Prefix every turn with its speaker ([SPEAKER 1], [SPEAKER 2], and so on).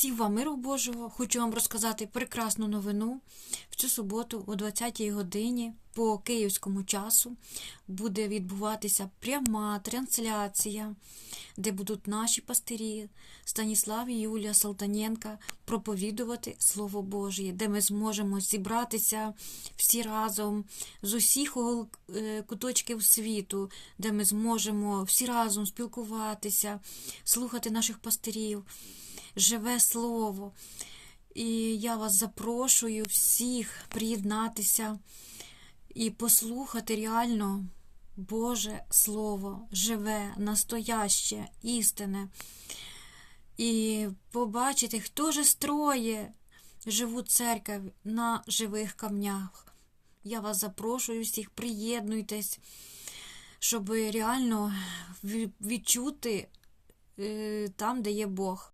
[SPEAKER 1] Всім вам миру Божого. Хочу вам розказати прекрасну новину. В цю суботу, о 20-й годині, по київському часу, буде відбуватися пряма трансляція, де будуть наші пастирі Станіслав і Юлія Салтаненка проповідувати Слово Божє, де ми зможемо зібратися всі разом з усіх е, куточків світу, де ми зможемо всі разом спілкуватися, слухати наших пастирів живе слово. І я вас запрошую всіх приєднатися і послухати реально Боже Слово, живе, настояще, істинне. І побачити, хто же строє живу церкву на живих камнях. Я вас запрошую всіх, приєднуйтесь, щоб реально відчути е, там, де є Бог.